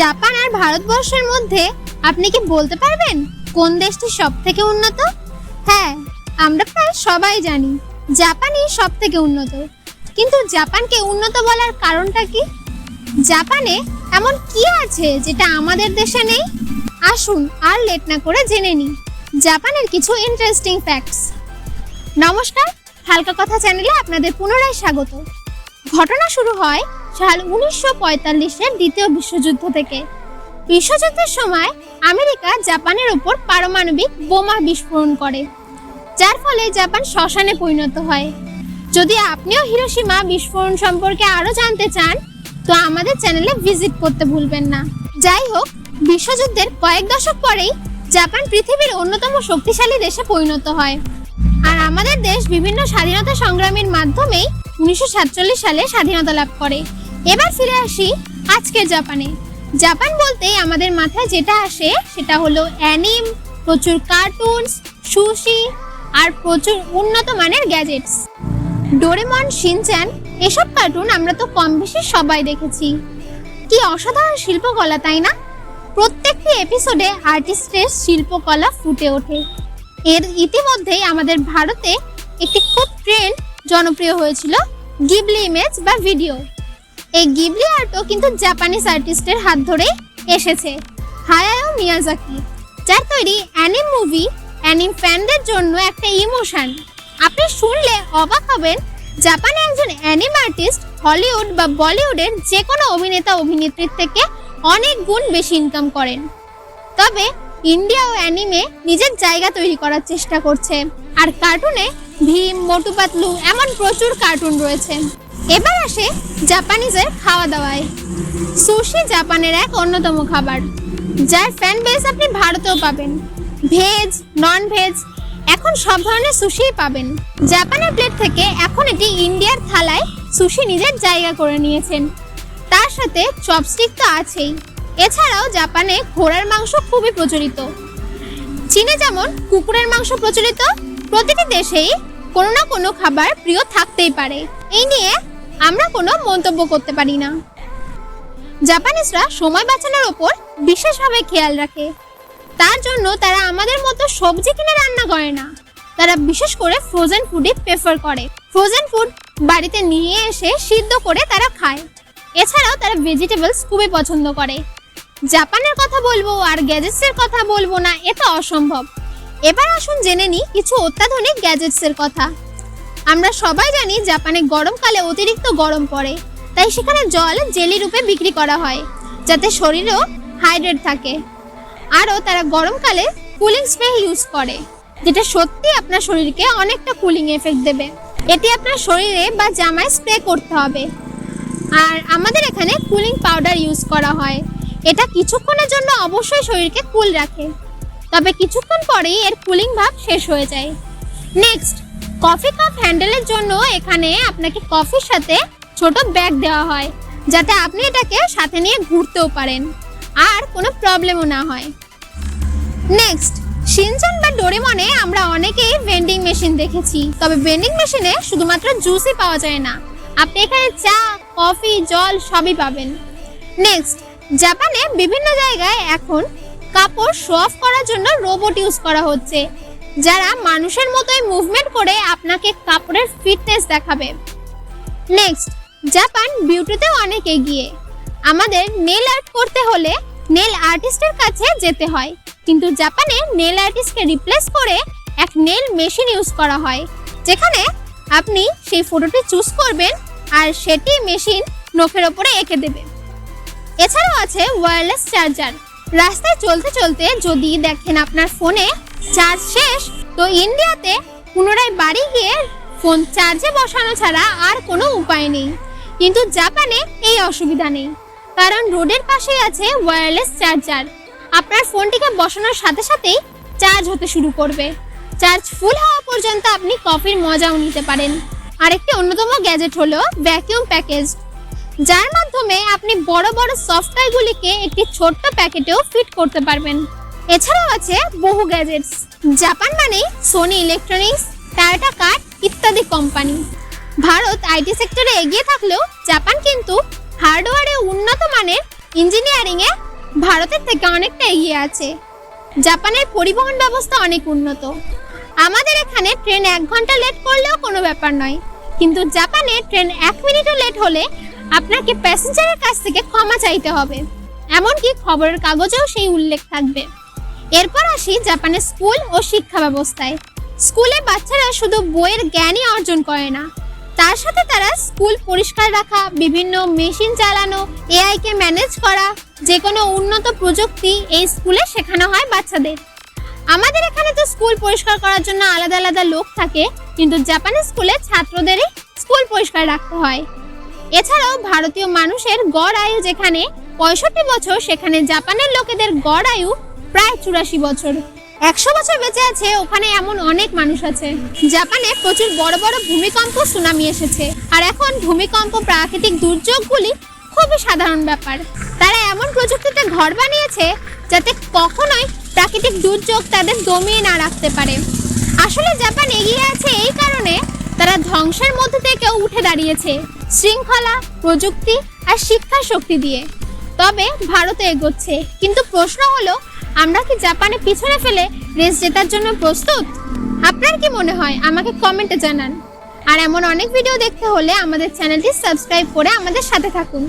Japan আর ভারতবর্ষের মধ্যে আপনি কি বলতে পারবেন কোন দেশটি সব থেকে উন্নত? হ্যাঁ আমরা প্রায় সবাই জানি জাপানই সব থেকে উন্নত। কিন্তু জাপানকে উন্নত বলার কারণটা কি? জাপানে এমন কি আছে যেটা আমাদের দেশে নেই? আসুন আর লেট না করে জেনে নিই। জাপানের কিছু ইন্টারেস্টিং ফ্যাক্টস নমস্কার, হালকা কথা চ্যানেলে আপনাদের পুনরায় স্বাগত। ঘটনা শুরু হয় সাল উনিশশো পঁয়তাল্লিশের দ্বিতীয় বিশ্বযুদ্ধ থেকে। বিশ্বযুদ্ধের সময় আমেরিকা জাপানের ওপর পারমাণবিক বোমা বিস্ফোরণ করে, যার ফলে জাপান শ্মশানে পরিণত হয়। যদি আপনিও হিরোসীমা বিস্ফোরণ সম্পর্কে আরও জানতে চান, তো আমাদের চ্যানেলে ভিজিট করতে ভুলবেন না। যাই হোক, বিশ্বযুদ্ধের কয়েক দশক পরেই জাপান পৃথিবীর অন্যতম শক্তিশালী দেশে পরিণত হয়। আর আমাদের দেশ বিভিন্ন স্বাধীনতা সংগ্রামের মাধ্যমেই উনিশশো সাতচল্লিশ সালে স্বাধীনতা লাভ করে। এবার ফিরে আসি আজকের জাপানে। জাপান বলতেই আমাদের মাথায় যেটা আসে সেটা হলো অ্যানিম, প্রচুর কার্টুনস, সুশি আর প্রচুর উন্নত মানের গ্যাজেটস। ডোরেমন, শিনচ্যান এসব কার্টুন আমরা তো কম বেশি সবাই দেখেছি। কি অসাধারণ শিল্পকলা, তাই না? প্রত্যেকটি এপিসোডে আর্টিস্টের শিল্পকলা ফুটে ওঠে। এর ইতিমধ্যেই আমাদের ভারতে একটি খুব ট্রেন্ড জনপ্রিয় হয়েছিল গিবলি ইমেজ বা ভিডিও এই গিবলি আর্টও কিন্তু জাপানিজ আর্টিস্টের হাত ধরেই এসেছে হায়াও মিয়াজাকি যার তৈরি অ্যানিম মুভি অ্যানিম ফ্যানদের জন্য একটা ইমোশন আপনি শুনলে অবাক হবেন জাপানে একজন অ্যানিম আর্টিস্ট হলিউড বা বলিউডের যে কোনো অভিনেতা অভিনেত্রীর থেকে অনেক গুণ বেশি ইনকাম করেন। তবে ইন্ডিয়া ও অ্যানিমে নিজের জায়গা তৈরি করার চেষ্টা করছে। আর কার্টুনে ভীম মোটু পাতলু এমন প্রচুর কার্টুন রয়েছে। এবার আসে জাপানিজের খাওয়া দাওয়ায় সুশি জাপানের এক অন্যতম খাবার, যার ফ্যান বেস আপনি ভারতেও পাবেন। ভেজ নন ভেজ এখন সব ধরনের সুশিই পাবেন। জাপানের প্লেট থেকে এখন এটি ইন্ডিয়ার থালায় সুশি নিজের জায়গা করে নিয়েছেন। তার সাথে চপস্টিক তো আছেই। এছাড়াও জাপানে ঘোড়ার মাংস খুবই প্রচলিত। চীনে যেমন কুকুরের মাংস প্রচলিত, প্রতিটি দেশেই কোনো না কোনো খাবার প্রিয় থাকতেই পারে। এই নিয়ে আমরা কোনো মন্তব্য করতে পারি না। জাপানিজরা সময় বাঁচানোর ওপর বিশেষভাবে খেয়াল রাখে। তার জন্য তারা আমাদের মতো সবজি কিনে রান্না করে না। তারা বিশেষ করে ফ্রোজেন ফুডই প্রেফার করে। ফ্রোজেন ফুড বাড়িতে নিয়ে এসে সিদ্ধ করে তারা খায়। এছাড়াও তারা ভেজিটেবলস খুবই পছন্দ করে। জাপানের কথা বলব আর গ্যাজেটসের কথা বলব না, এ তো অসম্ভব। এবার আসুন জেনে নিই কিছু অত্যাধুনিক গ্যাজেটসের কথা। আমরা সবাই জানি জাপানে গরমকালে অতিরিক্ত গরম পড়ে, তাই সেখানে জল জেলি রূপে বিক্রি করা হয়, যাতে শরীরেও হাইড্রেট থাকে। আরও তারা গরমকালে কুলিং স্প্রে ইউজ করে, যেটা সত্যি আপনার শরীরকে অনেকটা কুলিং এফেক্ট দেবে। এটি আপনার শরীরে বা জামায় স্প্রে করতে হবে। আর আমাদের এখানে কুলিং পাউডার ইউজ করা হয় এটা কিছুক্ষণের জন্য অবশ্যই শরীরকে কুল রাখে। তবে কিছুক্ষণ পরেই এর কুলিং ভাব শেষ হয়ে যায়। নেক্সট, কফি কাপ হ্যান্ডেলের জন্য এখানে আপনাকে কফির সাথে ছোট ব্যাগ দেওয়া হয়, যাতে আপনি এটাকে সাথে নিয়ে ঘুরতেও পারেন, আর কোনো প্রবলেমও না হয়। নেক্সট শিনচান বা ডোরেমনে আমরা অনেকেই ভেন্ডিং মেশিন দেখেছি, তবে ভেন্ডিং মেশিনে শুধুমাত্র জুসই পাওয়া যায় না। আপনি এখানে চা, কফি, জল সবই পাবেন। নেক্সট জাপানে বিভিন্ন জায়গায় এখন কাপড় শো অফ করার জন্য রোবট ইউজ করা হচ্ছে, যারা মানুষের মতোই মুভমেন্ট করে আপনাকে কাপড়ের ফিটনেস দেখাবে। নেক্সট জাপান বিউটিতেও অনেক এগিয়ে। আমাদের নেল আর্ট করতে হলে নেল আর্টিস্টের কাছে যেতে হয়, কিন্তু জাপানে নেল আর্টিস্টকে রিপ্লেস করে এক নেল মেশিন ইউজ করা হয়, যেখানে আপনি সেই ফটোটি চুজ করবেন আর সেটি মেশিন নখের ওপরে এঁকে দেবে এছাড়াও আছে ওয়্যারলেস চার্জার রাস্তায় চলতে চলতে যদি দেখেন আপনার ফোনে চার্জ শেষ, তো ইন্ডিয়াতে পুনরায় বাড়ি গিয়ে ফোন চার্জে বসানো ছাড়া আর কোনো উপায় নেই। কিন্তু জাপানে এই অসুবিধা নেই। কারণ রোডের পাশেই আছে ওয়্যারলেস চার্জার আপনার ফোনটিকে বসানোর সাথে সাথেই চার্জ হতে শুরু করবে। চার্জ ফুল হওয়া পর্যন্ত আপনি কফির মজাও নিতে পারেন। আরেকটি অন্যতম গ্যাজেট হলো ভ্যাকিউম প্যাকেজ যার মাধ্যমে আপনি বড় বড় সফটওয়্যারগুলিকে একটি ছোট্ট প্যাকেটেও ফিট করতে পারবেন। এছাড়াও আছে বহু গ্যাজেটস জাপান মানেই সোনি ইলেকট্রনিক্স টাটা কার্ড ইত্যাদি কোম্পানি ভারত আইটি সেক্টরে এগিয়ে থাকলেও জাপান কিন্তু হার্ডওয়্যারে উন্নত মানের ইঞ্জিনিয়ারিংয়ে ভারতের থেকে অনেকটা এগিয়ে আছে। জাপানের পরিবহন ব্যবস্থা অনেক উন্নত। আমাদের এখানে ট্রেন এক ঘণ্টা লেট করলেও কোনো ব্যাপার নয়। কিন্তু জাপানে ট্রেন এক মিনিটও লেট হলে আপনাকে প্যাসেঞ্জারের কাছ থেকে ক্ষমা চাইতে হবে। এমনকি খবরের কাগজেও সেই উল্লেখ থাকবে। এরপর আসি জাপানের স্কুল ও শিক্ষা ব্যবস্থায়। স্কুলে বাচ্চারা শুধু বইয়ের জ্ঞানই অর্জন করে না, তার সাথে তারা স্কুল পরিষ্কার রাখা, বিভিন্ন মেশিন চালানো এআই কে ম্যানেজ করা যে কোনো উন্নত প্রযুক্তি এই স্কুলে শেখানো হয় বাচ্চাদের। আমাদের এখানে তো স্কুল পরিষ্কার করার জন্য আলাদা আলাদা লোক থাকে, কিন্তু জাপানের স্কুলে ছাত্রদেরই স্কুল পরিষ্কার রাখতে হয়। এছাড়াও ভারতীয় মানুষের গড় আয়ু যেখানে পঁয়ষট্টি বছর, সেখানে জাপানের লোকেদের গড় আয়ু প্রায় চুরাশি বছর। একশো বছর বেঁচে আছে, ওখানে এমন অনেক মানুষ আছে। জাপানে প্রচুর বড় বড় ভূমিকম্প, সুনামি এসেছে। আর এখন ভূমিকম্প, প্রাকৃতিক দুর্যোগগুলি খুবই সাধারণ ব্যাপার। তারা এমন প্রযুক্তিতে ঘর বানিয়েছে যাতে কখনোই প্রাকৃতিক দুর্যোগ তাদের দমিয়ে না রাখতে পারে। আসলে জাপান এগিয়ে আছে এই কারণে তারা ধ্বংসের মধ্যে থেকেও উঠে দাঁড়িয়েছে। শৃঙ্খলা, প্রযুক্তি আর শিক্ষা শক্তি দিয়ে। তবে ভারত এগোচ্ছে। কিন্তু প্রশ্ন হলো, আমরা কি জাপানে পিছনে ফেলে রেস জেতার জন্য প্রস্তুত? আপনার কি মনে হয়? আমাকে কমেন্টে জানান। আর এমন অনেক ভিডিও দেখতে হলে আমাদের চ্যানেলটি সাবস্ক্রাইব করে আমাদের সাথে থাকুন।